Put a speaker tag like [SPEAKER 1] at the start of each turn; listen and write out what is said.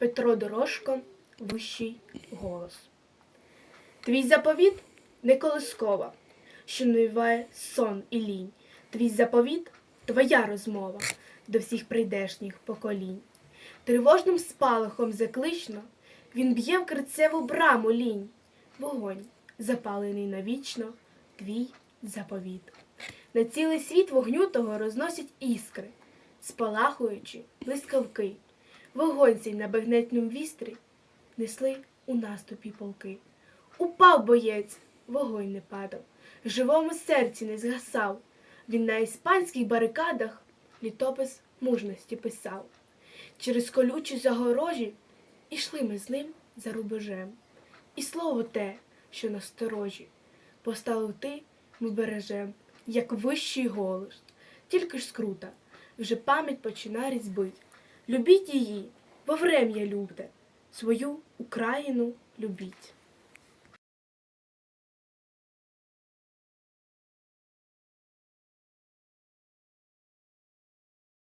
[SPEAKER 1] Петро Дорошко, вищий голос. Твій заповіт не колискова, що навіває сон і лінь. Твій заповіт твоя розмова до всіх прийдешніх поколінь. Тривожним спалахом заклично він б'є в крицеву браму лінь. Вогонь, запалений навічно, твій заповіт. На цілий світ вогню того розносять іскри, спалахуючи блискавки. Вогонь цей на багнетнім вістрі несли у наступі полки. Упав боєць, вогонь не падав, живому серці не згасав. Він на іспанських барикадах літопис мужності писав. Через колючі загорожі ішли ми з ним за рубежем. І слово те, що насторожі, постало ти ми бережем, як вищий голос. Тільки ж скрута, вже пам'ять починає різьбить. Любіть її, во врем'я любте, свою Україну любіть.